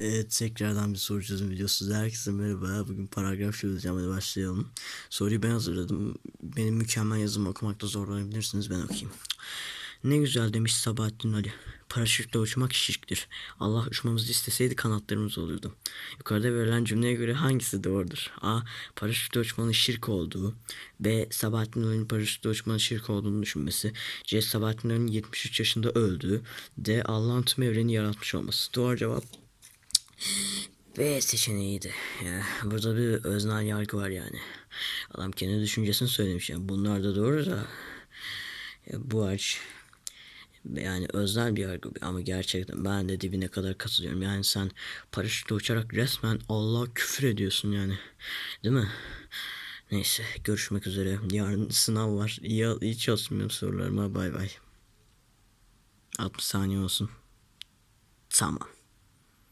Evet tekrardan bir soru çözüm videosu. Herkese merhaba. Bugün paragraf çözeceğim. Hadi başlayalım. Soruyu ben hazırladım. Benim mükemmel yazımı okumakta zorlanabilirsiniz. Ben okuyayım. Ne güzel demiş Sabahattin Ali. Paraşütle uçmak şirktir. Allah uçmamızı isteseydi kanatlarımız olurdu. Yukarıda verilen cümleye göre hangisi doğrudur? A. Paraşütle uçmanın şirk olduğu. B. Sabahattin Ali'nin paraşütle uçmanın şirk olduğunu düşünmesi. C. Sabahattin Ali'nin 73 yaşında öldüğü. D. Allah'ın tüm evreni yaratmış olması. Doğru cevap B seçeneğiydi. Ya, burada bir öznel yargı var yani. Adam kendi düşüncesini söylemiş yani. Bunlar da doğru da bu aç yani öznel bir yargı ama gerçekten ben de dibine kadar katılıyorum. Yani sen paraşütle uçarak resmen Allah küfür ediyorsun yani. Değil mi? Neyse görüşmek üzere. Yarın sınav var. İyi, iyi çalışın benim sorularıma. Bay bay. 60 saniye olsun. Tamam.